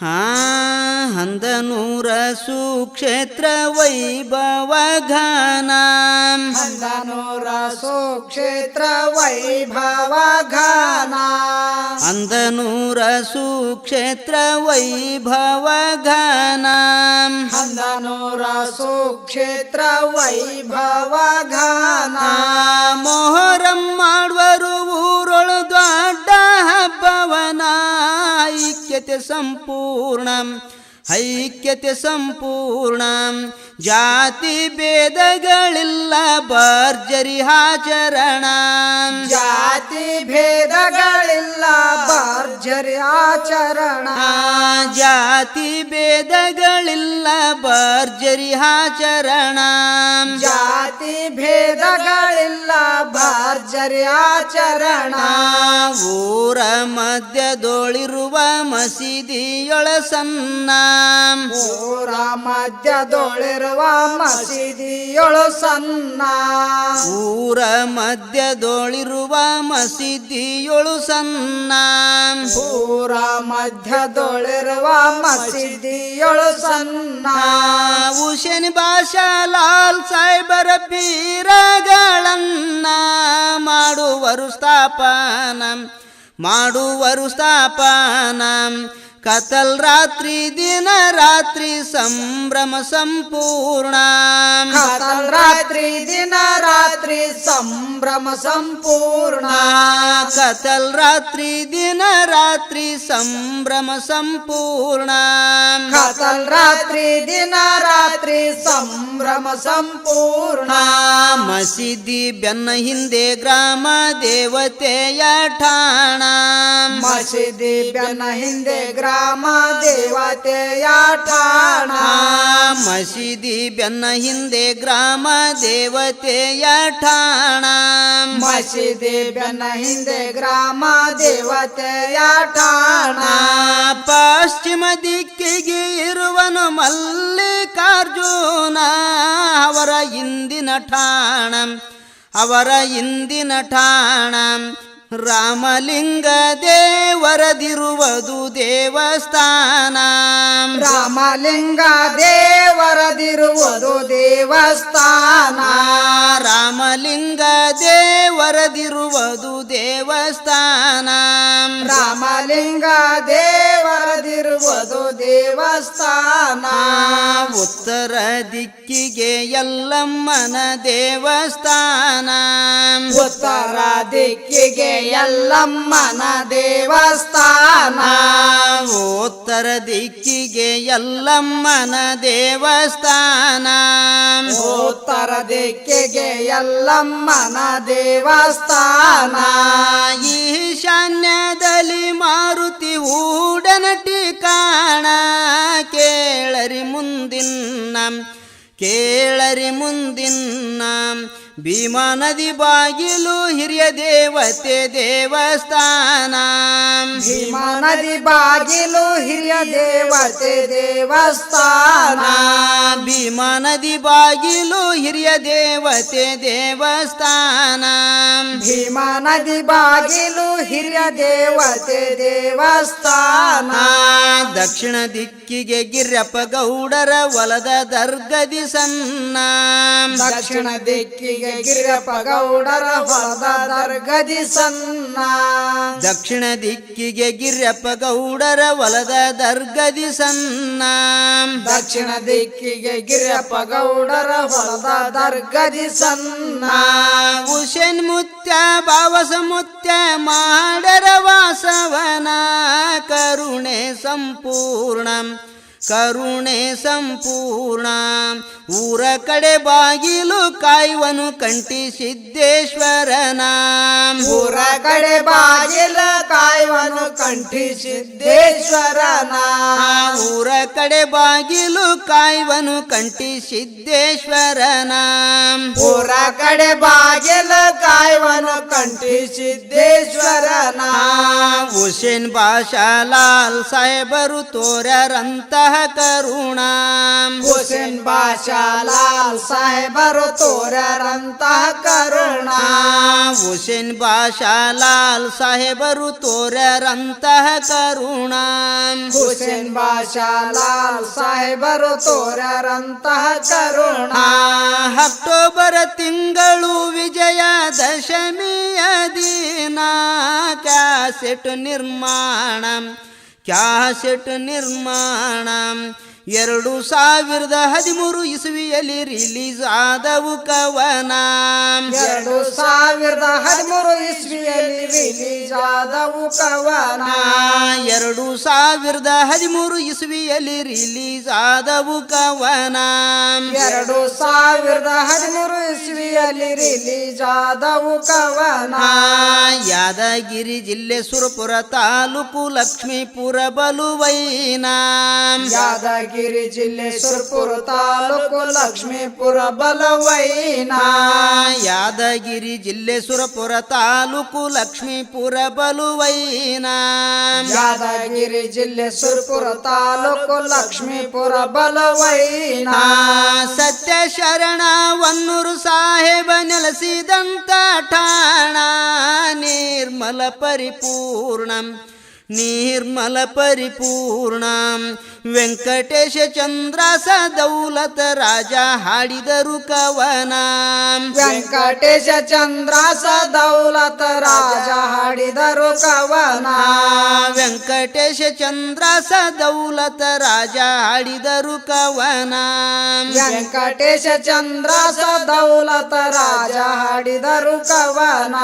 ಹಾ ಹಂದನೂರ ಸುಕ್ಷೇತ್ರ ವೈಭವ ಘನ. ಹಂದನೂರ ಸುಕ್ಷೇತ್ರ ವೈಭವ ಘನ. ಅಂದನೂರ ಸುಕ್ಷೇತ್ರ ವೈಭವ ಘನ. ಹಂದನೂರ ಸುಕ್ಷೇತ್ರ ವೈಭವ ಘನ. ಮೊಹರಂ ಮಾಡುವರು ಐಕ್ಯತೆ ಸಂಪೂರ್ಣ ಐಕ್ಯತೆ ಸಂಪೂರ್ಣ. ಜಾತಿ ಭೇದಗಳಿಲ್ಲ ಭರ್ಜರಿ ಆಚರಣ. ಜಾತಿ ಭೇದಗಳಿಲ್ಲ ಭರ್ಜರಿ ಆಚರಣ. ಜಾತಿ ಭೇದಗಳಿಲ್ಲ ಭರ್ಜರಿ ಆಚರಣ. ಜಾತಿ ಭೇದಗಳಿಲ್ಲ ಆಚರಣ ಊರ ಮಧ್ಯದೊಳಿರುವ ಮಸೀದಿಯೊಳ ಸನ್ನ. ಊರ ಮಧ್ಯದೊಳಿರುವ ಮಸೀದಿಯೊಳ ಸನ್ನ. ಊರ ಮಧ್ಯದೊಳಿರುವ ಮಸೀದಿಯೊಳು ಸನ್ನ. ಊರ ಮಧ್ಯದೊಳಿರುವ ಮಸೀದಿಯೊಳು ಆ, ಹುಸೇನ್ ಬಾಷಾ ಲಾಲ್ ಸಾಹೇಬರ ಪೀರಗಳನ್ನ ಮಾಡುವರು ಸ್ಥಾಪನ ಮಾಡುವರು ಸ್ಥಾಪನ. ಕತಲ್ ರಾತ್ರಿ ದಿನ ರಾತ್ರಿ ಸಂಭ್ರಮ ಸಂಪೂರ್ಣ ಕತಲ್ ರಾತ್ರಿ ದಿನ ರಾತ್ರಿ ಸಂಭ್ರಮ ಸಂಪೂರ್ಣ ಆ, ಕತಲ್ ರಾತ್ರಿ ದಿನ ರಾತ್ರಿ ಸಂಭ್ರಮ ಸಂಪೂರ್ಣ ಕತಲ್ ರಾತ್ರಿ ದಿನ ರಾತ್ರಿ ಸಂಭ್ರಮ ಸಂಪೂರ್ಣ ಆ, ಮಸೀದಿ ಬೆನ್ನ ಹಿಂದೆ ಗ್ರಾಮ ದೇವತೆಯ ಠಾಣ ಮಸೀದಿ ಬೆನ್ನ ಹಿಂದೆ ಗ್ರಾಮ ದೇವತೆಯ ಠಾಣ. ಮಸೀದಿ ಬೆನ್ನ ಹಿಂದೆ ಗ್ರಾಮ ದೇವತೆಯ ಠಾಣ. ಮಸೀದಿ ಬೆನ್ನ ಹಿಂದೆ ಗ್ರಾಮ ದೇವತೆಯ ಠಾಣ. ಪಶ್ಚಿಮ ದಿಕ್ಕಿಗೆ ಇರುವನು ಮಲ್ಲಿಕಾರ್ಜುನ ಅವರ ಇಂದಿನ ಠಾಣ. ಅವರ ಇಂದಿನ ಠಾಣ. ರಾಮಲಿಂಗ ದೇವರದಿರುವುದು ದೇವಸ್ಥಾನ. ರಾಮಲಿಂಗ ದೇವರದಿರುವುದು ದೇವಸ್ಥಾನ. ರಾಮಲಿಂಗ ದೇವರದಿರುವುದು ದೇವಸ್ಥಾನ. ರಾಮಲಿಂಗ ದೇವರದಿರುವುದು ದೇವಸ್ಥಾನ. ಉತ್ತರ ದಿಕ್ಕಿಗೆ ಎಲ್ಲಮ್ಮನ ದೇವಸ್ಥಾನ. ಉತ್ತರ ದಿಕ್ಕಿಗೆ ಎಲ್ಲಮ್ಮನ ದೇವಸ್ಥಾನ. ಉತ್ತರ ದಿಕ್ಕಿಗೆ ಎಲ್ಲಮ್ಮನ ದೇವಸ್ಥಾನ. ಉತ್ತರ ದಿಕ್ಕಿಗೆ ಎಲ್ಲಮ್ಮನ ದೇವಸ್ಥಾನ. ಈಶಾನ್ಯದಲ್ಲಿ ಕೇಳರಿ ಮುಂದಿನ ಭೀಮಾ ನದಿ ಬಾಗಿಲು ಹಿರಿಯ ದೇವತೆ ದೇವಸ್ಥಾನ. ಭೀಮಾ ನದಿ ಬಾಗಿಲು ಹಿರಿಯ ದೇವತೆ ದೇವಸ್ಥಾನ. ಭೀಮಾ ನದಿ ಬಾಗಿಲು ಹಿರಿಯ ದೇವತೆ ದೇವಸ್ಥಾನ. ಭೀಮಾ ನದಿ ಬಾಗಿಲು ಹಿರಿಯ ದೇವತೆ ದೇವಸ್ಥಾನ. ದಕ್ಷಿಣ ದಿಕ್ಕಿಗೆ ಗಿರ್ಯಪ್ಪ ಗೌಡರ ಹೊಲದ ದರ್ಗದಿ ಸನ್ನ. ದಕ್ಷಿಣ ದಿಕ್ಕಿಗೆ ಗಿರ್ಯಪ್ಪ ಗೌಡರ ಹೊಲದ ದರ್ಗದಿ ಸನ್ನ. ದಕ್ಷಿಣ ದಿಕ್ಕಿಗೆ ಗಿರ್ಯಪ್ಪ ಗೌಡರ ಹೊಲದ ದರ್ಗದಿ ಸನ್ನ. ದಕ್ಷಿಣ ದಿಕ್ಕಿಗೆ ಗಿರ್ಯಪ್ಪ ಗೌಡರ ಹೊಲದ ದರ್ಗದಿ ಸನ್ನ. ಉಷನ್ ಮುತ್ಯ ಬಾವಸ ಮುತ್ಯ ಮಾಡರ ವಾಸವನ ಕರುಣೆ ಸಂಪೂರ್ಣ ಕರುಣೆ ಸಂಪೂರ್ಣ. ಊರ ಕಡೆ ಬಾಗಿಲು ಕಾಯುವನು ಕಂಟಿ ಸಿದ್ದೇಶ್ವರನ. ಊರ ಕಡೆ ಬಾಗಿಲು ಕಾಯುವನು ಕಂಠಿ ಸಿದ್ದೇಶ್ವರನ. ಊರ ಕಡೆ ಬಾಗಿಲು ಕಾಯುವನು ಕಂಟಿ ಸಿದ್ದೇಶ್ವರನ. ಊರ ಕಡೆ ಬಾಗಿಲು ಕಾಯುವನು ಕಂಠಿ ಸಿದ್ದೇಶ್ವರನ. ಹುಸೇನ್ ಬಾಷಾ ಲಾಲ್ ಸಾಹೇಬರು ತೋರ್ಯಾರಂತಹ ಕರುಣ. ಹುಸೇನ್ ಬಾಷಾ ಲಾಲ್ ಸಾಹೇಬರು ತೋರ್ಯಾರಂತಹ ಕರುಣ. ಹುಸೇನ್ ಬಾಷಾ ಲಾಲ್ ಸಾಹೇಬರು ತೋರ್ಯಾರಂತಹ ಕರುಣ. ಹುಸೇನ್ ಬಾಷಾ ಲಾಲ್ ಸಾಹೇಬರು ತೋರ್ಯಾರಂತಹ ಕರುಣ. ಅಕ್ಟೋಬರ್ ತಿಂಗಳು ವಿಜಯ ದಶಮಿಯ ದಿನ ಕ್ಯಾಸೆಟ್ ನಿರ್ಮಾಣ ಕ್ಯಾಸೆಟ್ ನಿರ್ಮಾಣ. ಎರಡು ಸಾವಿರದ ಹದಿಮೂರು ಇಸವಿಯಲ್ಲಿ ರಿಲೀಸ್ ಆದವು ಕವನ. ಎರಡು ಸಾವಿರದ ಹದಿಮೂರು ಇಸ್ವಿಯಲ್ಲಿ ರಿಲೀಸ್ ಆದವು ಕವನ. ಎರಡು ಸಾವಿರದ ಹದಿಮೂರು ಇಸವಿಯಲ್ಲಿ ರಿಲೀಸ್ ಆದವು ಕವನ. ಎರಡು ಸಾವಿರದ ಹದಿಮೂರು ರಿಲೀಸ್ ಆದವು ಕವನ. ಯಾದಗಿರಿ ಜಿಲ್ಲೆ ಸುರಪುರ ತಾಲೂಕು ಲಕ್ಷ್ಮೀಪುರ ಬಲುವೈನ. ಯಾದಗಿರಿ ಜಿಲ್ಲೆ ಸುರಪುರ ತಾಲೂಕು ಲಕ್ಷ್ಮೀಪುರ ಬಲವೈನ. ಯಾದಗಿರಿ ಜಿಲ್ಲೆ ಸುರಪುರ ತಾಲೂಕು ಲಕ್ಷ್ಮೀಪುರ ಬಲುವೈನ. ಯಾದಗಿರಿ ಜಿಲ್ಲೆ ಸುರಪುರ ತಾಲೂಕು ಲಕ್ಷ್ಮೀಪುರ ಬಲವೈನ. ಸತ್ಯ ಶರಣ ಒನ್ನೂರು ಸಾಹೇಬ ನೆಲೆಸಿದಂತ ಠಾಣ ನಿರ್ಮಲ ಪರಿಪೂರ್ಣ ನಿರ್ಮಲ ಪರಿಪೂರ್ಣ. ವೆಂಕಟೇಶ ಚಂದ್ರಾಸ ದೌಲತ ರಾಜ ಹಾಡಿದರು ಕವನ. ವೆಂಕಟೇಶ ಚಂದ್ರಾಸ ದೌಲತ ರಾಜ ಹಾಡಿದರು ಕವನ. ವೆಂಕಟೇಶ ಚಂದ್ರಾಸ ದೌಲತ ರಾಜ ಹಾಡಿದರು ಕವನ. ವೆಂಕಟೇಶ ಚಂದ್ರಾಸ ದೌಲತ ರಾಜ ಹಾಡಿದರು ಕವನ.